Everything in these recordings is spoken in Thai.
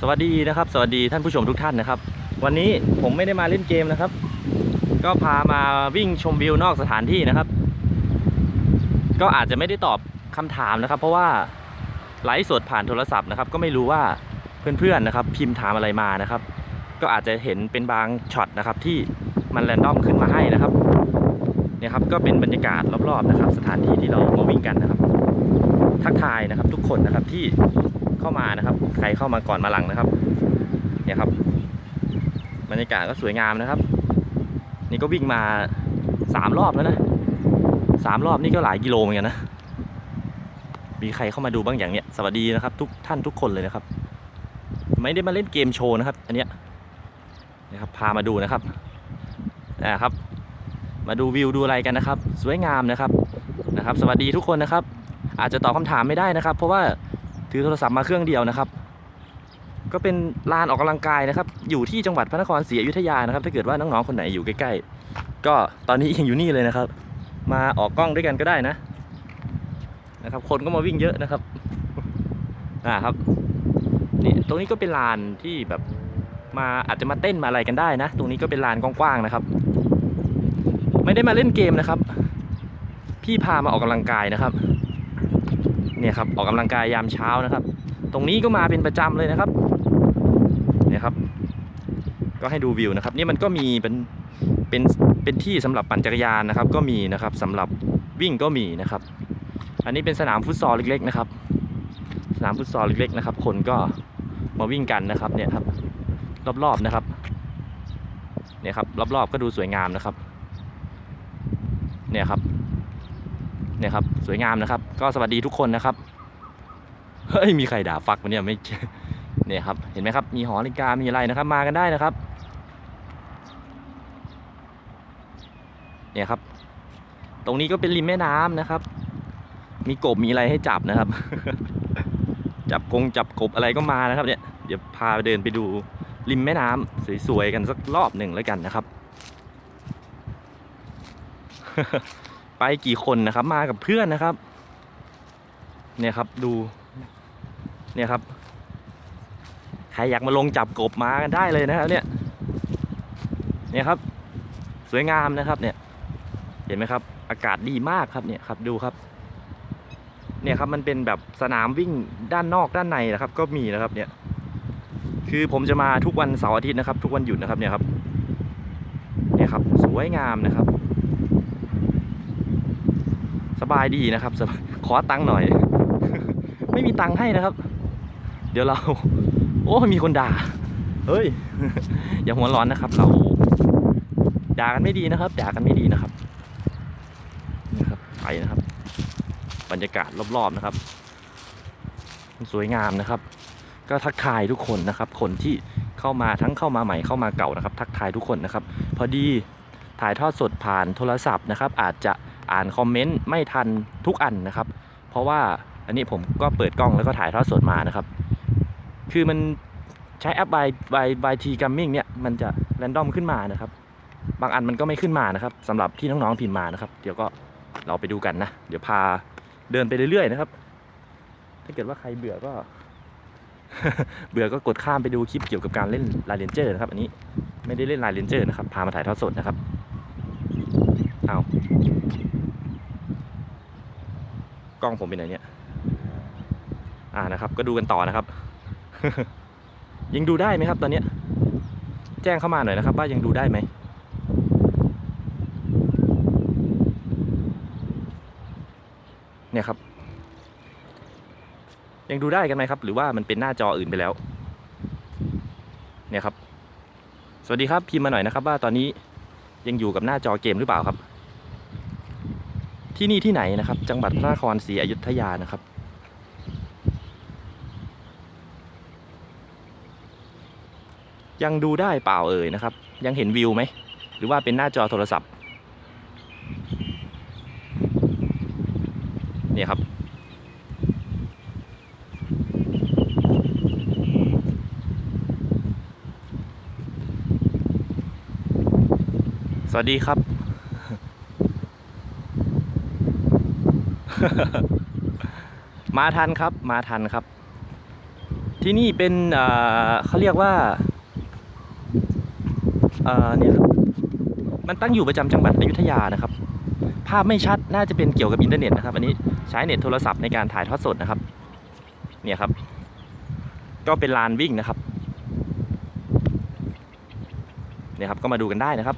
สวัสดีนะครับ สวัสดีท่านผู้ชมทุกท่านนะครับ วันนี้ผมไม่ได้มาเล่นเกมนะครับ ก็พามาวิ่งชมวิวนอกสถานที่นะครับ ก็อาจจะไม่ได้ตอบคำถามนะครับ เพราะว่าไลฟ์สดผ่านโทรศัพท์นะครับ ก็ไม่รู้ว่าเพื่อนๆนะครับ พิมพ์ถามอะไรมานะครับ ก็อาจจะเห็นเป็นบางช็อตนะครับ ที่มันแรนดอมขึ้นมาให้นะครับเนี่ยครับก็เป็นบรรยากาศรอบๆนะครับ สถานที่ที่เรามาวิ่งกันนะครับ ทักทายนะครับทุกคนนะครับที่ เข้ามานะครับ ใครเข้ามาก่อนมาหลังนะครับเนี่ยครับบรรยากาศก็สวยงามนะครับ นี่ก็วิ่งมาสามรอบแล้วนะสามรอบนี่ก็หลายกิโลเหมือนกันนะมีใครเข้ามาดูบ้างอย่างเนี้ยสวัสดีนะครับ ทุกท่านทุกคนเลยนะครับ ไม่ได้มาเล่นเกมโชว์นะครับ อันเนี้ยนะครับพามาดูนะครับนะครับ มาดูวิวดูอะไรกันนะครับ สวยงามนะครับนะครับ สวัสดีทุกคนนะครับ อาจจะตอบคำถามไม่ได้นะครับ เพราะว่า ถือโทรศัพท์มาเครื่องเดียวนะครับ ก็เป็นลานออกกำลังกายนะครับ อยู่ที่จังหวัดพระนครศรีอยุธยานะครับ ถ้าเกิดว่าน้องๆคนไหนอยู่ใกล้ๆ ก็ตอนนี้ยังอยู่นี่เลยนะครับ มาออกกล้องด้วยกันก็ได้นะ นะครับ คนก็มาวิ่งเยอะนะครับอ่าครับนี่ตรงนี้ก็เป็นลานที่แบบมาอาจจะมาเต้นมาอะไรกันได้นะ ตรงนี้ก็เป็นลานกว้างๆนะครับ ไม่ได้มาเล่นเกมนะครับ พี่พามาออกกำลังกายนะครับ เนี่ยครับออกกำลังกายยามเช้านะครับ ตรงนี้ก็มาเป็นประจำเลยนะครับเนี่ยครับ ก็ให้ดูวิวนะครับ นี่มันก็มีเป็นเป็นเป็นที่สำหรับปั่นจักรยานนะครับ ก็มีนะครับสำหรับวิ่งก็มีนะครับ อันนี้เป็นสนามฟุตซอลเล็กๆนะครับ สนามฟุตซอลเล็กๆนะครับ คนก็มาวิ่งกันนะครับเนี่ยครับ รอบๆนะครับเนี่ยครับรอบๆก็ดูสวยงามนะครับ เนี่ยครับเนี่ยครับสวยงามนะครับ ก็สวัสดีทุกคนนะครับ เฮ้ย มีใครด่าฟักมันเนี่ยไม่เนี่ยครับ เห็นไหมครับ มีหอนาฬิกา มีอะไรนะครับ มากันได้นะครับ เนี่ยครับ ตรงนี้ก็เป็นริมแม่น้ำนะครับ มีกบ มีอะไรให้จับนะครับ จับกงจับกบอะไรก็มานะครับ เนี่ย เดี๋ยวพาไปเดินไปดูริมแม่น้ำสวยๆกันสักรอบหนึ่งแล้วกันนะครับ ไปกี่คนนะครับ มากับเพื่อนนะครับ เนี่ยครับดู เนี่ยครับ ใครอยากมาลงจับกบมากันได้เลยนะครับเนี่ย เนี่ยครับ สวยงามนะครับ เนี่ย เห็นไหมครับ อากาศดีมากครับเนี่ยครับดูครับ เนี่ยครับมันเป็นแบบสนามวิ่งด้านนอกด้านในนะครับ ก็มีนะครับ เนี่ย คือผมจะมาทุกวันเสาร์อาทิตย์นะครับ ทุกวันหยุดนะครับ เนี่ยครับ เนี่ยครับ สวยงามนะครับ สบายดีนะครับ ขอตังค์หน่อย ไม่มีตังค์ให้นะครับ เดี๋ยวเรา โอ้มีคนด่า เฮ้ย อย่าหัวร้อนนะครับ เรา ด่ากันไม่ดีนะครับ ด่ากันไม่ดีนะครับนะครับไปนะครับ บรรยากาศรอบๆนะครับ สวยงามนะครับ ก็ทักทายทุกคนนะครับ คนที่เข้ามาทั้งเข้ามาใหม่เข้ามาเก่านะครับ ทักทายทุกคนนะครับ พอดีถ่ายทอดสดผ่านโทรศัพท์นะครับ อาจจะอ่านคอมเมนต์ไม่ทันทุกอันนะครับ เพราะว่า อันนี้ผมก็เปิดกล้องแล้วก็ถ่ายทอดสดมานะครับ คือมันใช้แอป by by by t gaming เนี่ยมันจะแรนดอมขึ้นมานะครับ บางอันมันก็ไม่ขึ้นมานะครับสำหรับที่น้องๆพิมพ์มานะครับ เดี๋ยวก็เราไปดูกันนะ เดี๋ยวพาเดินไปเรื่อยๆนะครับ ถ้าเกิดว่าใครเบื่อก็ เบื่อก็กดข้ามไปดูคลิปเกี่ยวกับการเล่นลายเลนเจอร์นะครับ อันนี้ไม่ได้เล่นลายเลนเจอร์นะครับ พามาถ่ายทอดสดนะครับเอากล้องผมไปไหนเนี่ย อ่านะครับ ก็ดูกันต่อนะครับ ยังดูได้ไหมครับ ตอนเนี้ย แจ้งเข้ามาหน่อยนะครับ ว่ายังดูได้ไหมเนี่ยครับ ยังดูได้กันไหมครับ หรือว่ามันเป็นหน้าจออื่นไปแล้ว เนี่ยครับ สวัสดีครับพิมพ์มาหน่อยนะครับ ว่าตอนนี้ยังอยู่กับหน้าจอเกมหรือเปล่าครับ ที่นี่ที่ไหนนะครับ จังหวัดพระนครศรีอยุธยานะครับ ยังดูได้เปล่าเอ่ยนะครับ ยังเห็นวิวไหม หรือว่าเป็นหน้าจอโทรศัพท์เนี่ยครับ สวัสดีครับมาทันครับมาทันครับ ที่นี่เป็นเอ่อเขาเรียกว่า อ่อเนี่ยครับมันตั้งอยู่ประจำจังหวัดอยุธยานะครับ ภาพไม่ชัดน่าจะเป็นเกี่ยวกับอินเทอร์เน็ตนะครับ อันนี้ใช้เน็ตโทรศัพท์ในการถ่ายทอดสดนะครับ เนี่ยครับ ก็เป็นลานวิ่งนะครับเนี่ยครับก็มาดูกันได้นะครับ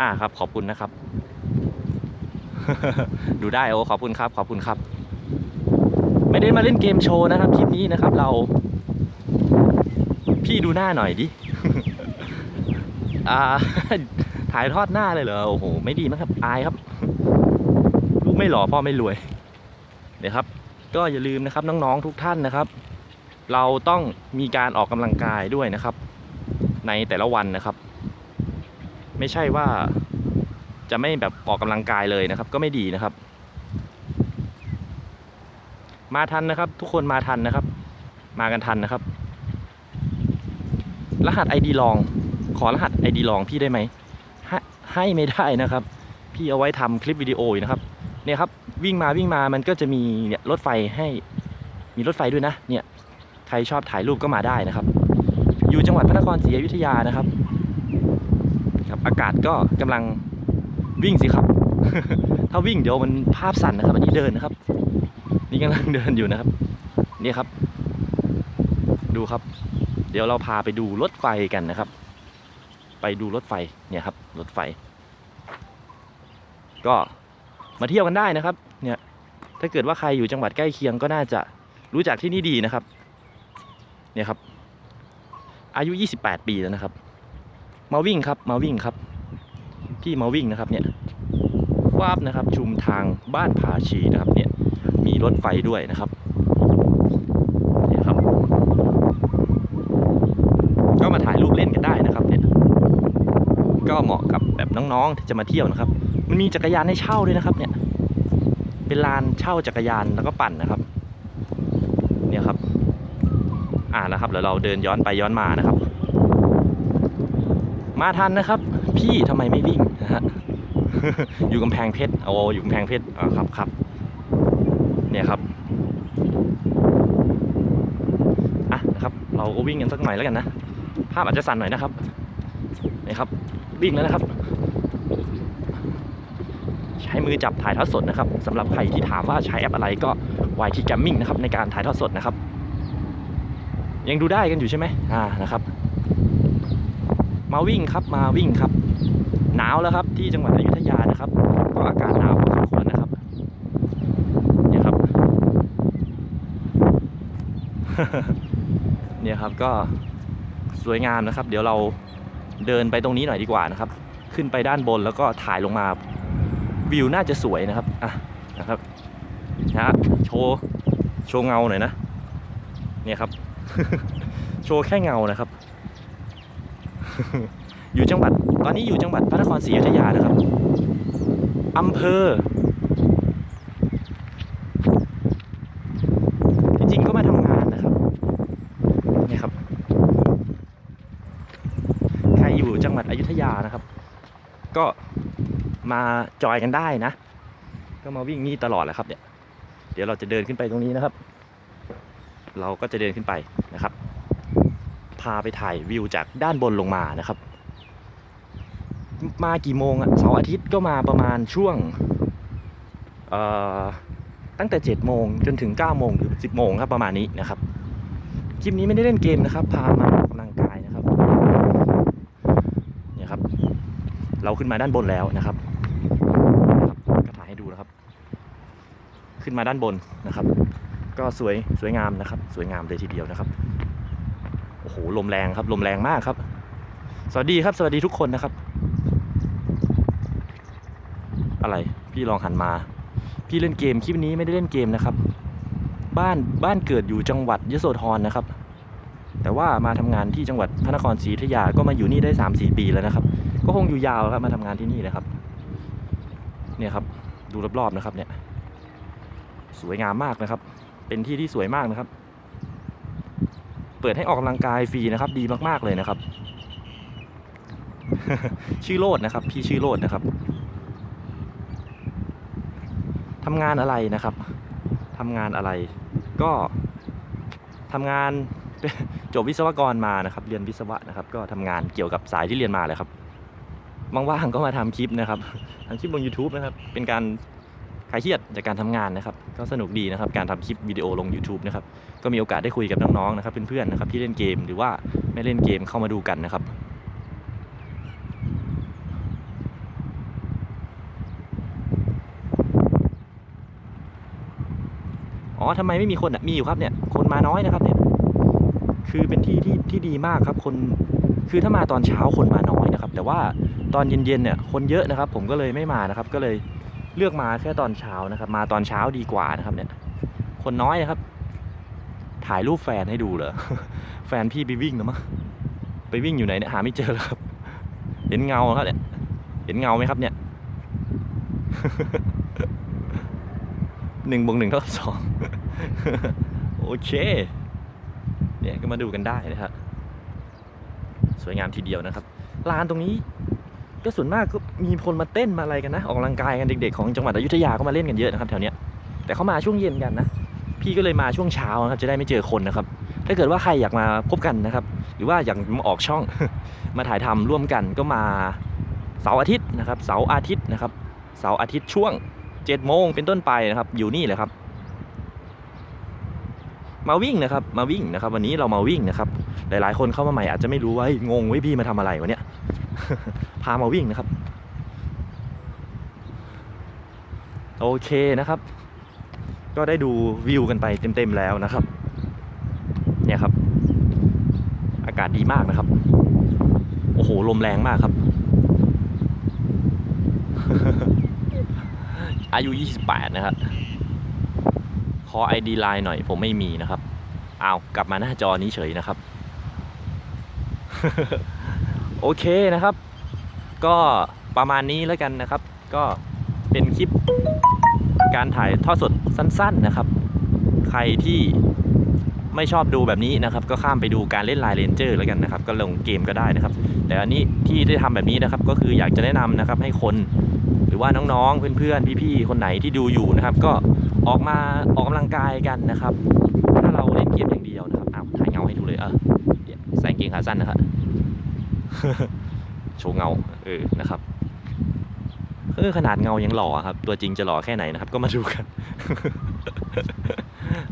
อ่าครับขอบคุณนะครับ ดูได้โอ้ขอบคุณครับ ขอบคุณครับ ไม่ได้มาเล่นเกมโชว์นะครับคลิปนี้นะครับ เรา พี่ดูหน้าหน่อยดิอ่าถ่ายทอดหน้าเลยเหรอโอ้โหไม่ดีมั้งครับอายครับลูกไม่หล่อพ่อไม่รวยเดี๋ยวครับ ก็อย่าลืมนะครับน้องๆทุกท่านนะครับ เราต้องมีการออกกำลังกายด้วยนะครับ ในแต่ละวันนะครับ ไม่ใช่ว่า จะไม่แบบออกกำลังกายเลยนะครับ ก็ไม่ดีนะครับ มาทันนะครับ ทุกคนมาทันนะครับ มากันทันนะครับ รหัส ID ลอง ขอรหัส ID ลองพี่ได้ไหมให้ไม่ได้นะครับ พี่เอาไว้ทำคลิปวิดีโออยู่นะครับเนี่ยครับวิ่งมาวิ่งมามันก็จะมีเนี่ยรถไฟให้มีรถไฟด้วยนะ เนี่ยใครชอบถ่ายรูปก็มาได้นะครับ อยู่จังหวัดพระนครศรีอยุธยานะครับครับ อากาศก็กำลัง วิ่งสิครับ ถ้าวิ่งเดี๋ยวมันภาพสั่นนะครับ อันนี้เดินนะครับ นี่กำลังเดินอยู่นะครับ นี่ครับ ดูครับ เดี๋ยวเราพาไปดูรถไฟกันนะครับ ไปดูรถไฟเนี่ยครับรถไฟ ก็มาเที่ยวกันได้นะครับ เนี่ย ถ้าเกิดว่าใครอยู่จังหวัดใกล้เคียงก็น่าจะรู้จักที่นี่ดีนะครับ เนี่ยครับ อายุ 28 ปีแล้วนะครับ มาวิ่งครับ มาวิ่งครับ พี่มาวิ่งนะครับเนี่ยวาบนะครับชุมทางบ้านผาชีนะครับเนี่ยมีรถไฟด้วยนะครับเนี่ยครับ ก็มาถ่ายรูปเล่นกันได้นะครับเนี่ยก็เหมาะกับแบบน้องๆที่จะมาเที่ยวนะครับ มันมีจักรยานให้เช่าด้วยนะครับเนี่ยเป็นลานเช่าจักรยานแล้วก็ปั่นนะครับ เนี่ยครับ อ่านะครับเดี๋ยวเราเดินย้อนไปย้อนมานะครับ มาทันนะครับ พี่ทำไมไม่วิ่งนะฮะอยู่กำแพงเพชรโอ้อยู่กำแพงเพชรอ่าครับครับเนี่ยครับอะนะครับ เราก็วิ่งกันสักหน่อยแล้วกันนะ ภาพอาจจะสั่นหน่อยนะครับนี่ครับวิ่งแล้วนะครับ ใช้มือจับถ่ายทอดสดนะครับสำหรับใครที่ถามว่าใช้แอปอะไรก็ YT Gaming นะครับในการถ่ายทอดสดนะครับ ยังดูได้กันอยู่ใช่ไหมอ่านะครับ มาวิ่งครับมาวิ่งครับ หนาวแล้วครับที่จังหวัดอยุธยานะครับ ก็อากาศหนาวพอสมควรนะครับเนี่ยครับเนี่ยครับก็สวยงามนะครับ เดี๋ยวเราเดินไปตรงนี้หน่อยดีกว่านะครับ ขึ้นไปด้านบนแล้วก็ถ่ายลงมาวิวน่าจะสวยนะครับอะนะครับนะฮะโชว์โชว์เงาหน่อยนะเนี่ยครับ โชว์แค่เงานะครับ อยู่จังหวัด ตอนนี้อยู่จังหวัดพระนครศรีอยุธยานะครับอำเภอจริงๆก็มาทำงานนะครับเนี่ยครับ ใครอยู่จังหวัดอยุธยานะครับ ก็มาจอยกันได้นะ ก็มาวิ่งนี่ตลอดแหละครับเนี่ยเดี๋ยวเราจะเดินขึ้นไปตรงนี้นะครับ เราก็จะเดินขึ้นไปนะครับาไปถ่ายวิวจากด้านบนลงมานะครับ มากี่โมงอะเสาร์อาทิตย์ก็มาประมาณช่วงตั้งแต่7โมงจนถึง9โมงหรือ 10โมงครับประมาณนี้นะครับ คลิปนี้ไม่ได้เล่นเกมนะครับ พามาออกกำลังกายนะครับเนี่ยครับ เราขึ้นมาด้านบนแล้วนะครับนะครับก็ถ่ายให้ดูนะครับ ขึ้นมาด้านบนนะครับ ก็สวยสวยงามนะครับ สวยงามเลยทีเดียวนะครับ อ้โหลมแรงครับ ลมแรงมากครับ สวัสดีครับ สวัสดีทุกคนนะครับ อะไรพี่ลองหันมา พี่เล่นเกมคลิปนี้ไม่ได้เล่นเกมนะครับ บ้านบ้านเกิดอยู่จังหวัดยโสธรนะครับ แต่ว่ามาทำงานที่จังหวัดพระนครศรีอยุธยาก็มาอยู่นี่ได้3าสี่ปีแล้วนะครับ ก็คงอยู่ยาวครับมาทำงานที่นี่นะครับ เนี่ยครับ ดูรอบๆนะครับเนี่ย สวยงามมากนะครับ เป็นที่ที่สวยมากนะครับ เปิดให้ออกกำลังกายฟรีนะครับ ดีมากๆเลยนะครับ ชื่อโรดนะครับ พี่ชื่อโรดนะครับทำงานอะไรนะครับทำงานอะไร ก็ทำงานจบวิศวกรมานะครับ เรียนวิศวะนะครับ ก็ทำงานเกี่ยวกับสายที่เรียนมาเลยครับว่างๆก็มาทำคลิปนะครับทำคลิปบน YouTube นะครับ เป็นการ คลายเครียดจากการทำงานนะครับ ก็สนุกดีนะครับ การทำคลิปวิดีโอลง YouTube นะครับ ก็มีโอกาสได้คุยกับน้องๆนะครับ เพื่อนๆนะครับที่เล่นเกมหรือว่าไม่เล่นเกมเข้ามาดูกันนะครับอ๋อทำไมไม่มีคนอะมีอยู่ครับเนี่ย คนมาน้อยนะครับเนี่ย คือเป็นที่ที่ที่ดีมากครับ คน คือถ้ามาตอนเช้าคนมาน้อยนะครับ แต่ว่าตอนเย็นๆเนี่ยคนเยอะนะครับ ผมก็เลยไม่มานะครับ ก็เลย เลือกมาแค่ตอนเช้านะครับ มาตอนเช้าดีกว่านะครับ เนี่ย คนน้อยนะครับ ถ่ายรูปแฟนให้ดูเหรอแฟนพี่ไปวิ่งแล้วมั้งไปวิ่งอยู่ไหนเนี่ยหาไม่เจอแล้วครับ เห็นเงาครับเนี่ย เห็นเงาไหมครับเนี่ยหนึ่งบวกหนึ่งเท่ากับสองโอเค เนี่ยก็มาดูกันได้นะครับ สวยงามทีเดียวนะครับลานตรงนี้ ก็ส่วนมากก็มีคนมาเต้นมาอะไรกันนะ ออกกำลังกายกันเด็กๆของจังหวัดอยุธยาก็มาเล่นกันเยอะนะครับแถวเนี้ยแต่เขามาช่วงเย็นกันนะ พี่ก็เลยมาช่วงเช้านะครับจะได้ไม่เจอคนนะครับ ถ้าเกิดว่าใครอยากมาพบกันนะครับ หรือว่าอยากมาออกช่อง มาถ่ายทำร่วมกันก็มาเสาร์อาทิตย์นะครับเสาร์อาทิตย์นะครับเสาร์อาทิตย์ช่วง7จ็ดโมงเป็นต้นไปนะครับ อยู่นี่เลยครับ มาวิ่งนะครับ มาวิ่งนะครับ วันนี้เรามาวิ่งนะครับ หลายๆ คนเข้ามาใหม่อาจจะไม่รู้ว่าเฮ้ยงงไว้พี่มาทำอะไรวะเนี่ย พามาวิ่งนะครับ โอเคนะครับ ก็ได้ดูวิวกันไปเต็มๆแล้วนะครับ เนี่ยครับ อากาศดีมากนะครับ โอ้โห ลมแรงมากครับ อายุ 28 นะครับขอ ID ไลน์หน่อยผมไม่มีนะครับอ้าวกลับมาหน้าจอนี้เฉยนะครับ โอเคนะครับ ก็ประมาณนี้แล้วกันนะครับ ก็เป็นคลิปการถ่ายทอดสดสั้น ๆนะครับ ใครที่ไม่ชอบดูแบบนี้นะครับ ก็ข้ามไปดูการเล่นไลน์เรนเจอร์แล้วกันนะครับ ก็ลงเกมก็ได้นะครับ แต่อันนี้ที่ได้ทำแบบนี้นะครับ ก็คืออยากจะแนะนำนะครับให้คนหรือว่าน้องๆเพื่อนๆพี่ๆคนไหนที่ดูอยู่นะครับ ก็ออกมาออกกำลังกายกันนะครับ ถ้าเราเล่นเกมอย่างเดียวนะครับอ้าวถ่ายเงาให้ดูเลยเออใส่กางเกงขาสั้นนะครับ โชว์เงาเออนะครับเออขนาดเงายังหล่อครับ ตัวจริงจะหล่อแค่ไหนนะครับ ก็มาดูกัน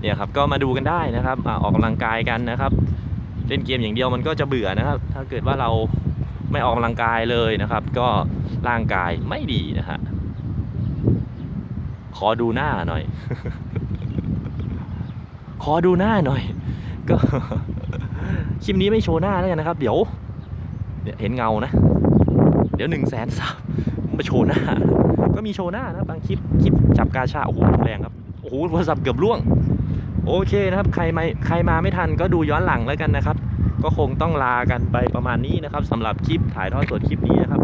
เนี่ยครับก็มาดูกันได้นะครับอออกกำลังกายกันนะครับเล่นเกมอย่างเดียวมันก็จะเบื่อนะครับ ถ้าเกิดว่าเราไม่ออกกำลังกายเลยนะครับ ก็ร่างกายไม่ดีนะฮะขอดูหน้าหน่อย ขอดูหน้าหน่อย ก็คลิปนี้ไม่โชว์หน้าแล้วกันนะครับ เดี๋ยว เนี่ยเห็นเงานะ เดี๋ยวหนึ่งแสนซับมาโชว์หน้า ก็มีโชว์หน้านะบางคลิปคลิปจับกาชาโอ้โหแรงครับโอ้โหโทรศัพท์เกือบร่วง โอเคนะครับ ใครมาใครมาไม่ทันก็ดูย้อนหลังแล้วกันนะครับ ก็คงต้องลากันไปประมาณนี้นะครับสำหรับคลิปถ่ายทอดสดคลิปนี้นะครับ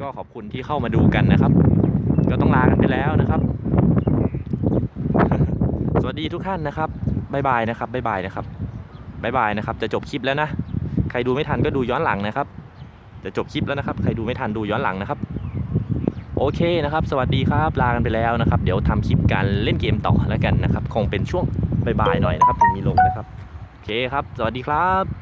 ก็ขอบคุณที่เข้ามาดูกันนะครับ ก็ต้องลากันไปแล้วนะครับ สวัสดีทุกท่านนะครับบ๊ายบายนะครับบ๊ายบายนะครับบ๊ายบายนะครับ จะจบคลิปแล้วนะ ใครดูไม่ทันก็ดูย้อนหลังนะครับ จะจบคลิปแล้วนะครับ ใครดูไม่ทันดูย้อนหลังนะครับ โอเคนะครับ สวัสดีครับ ลากันไปแล้วนะครับ เดี๋ยวทำคลิปการเล่นเกมต่อแล้วกันนะครับ คงเป็นช่วงบ่ายๆหน่อยนะครับ ถึงมีลงนะครับ โอเคครับ สวัสดีครับ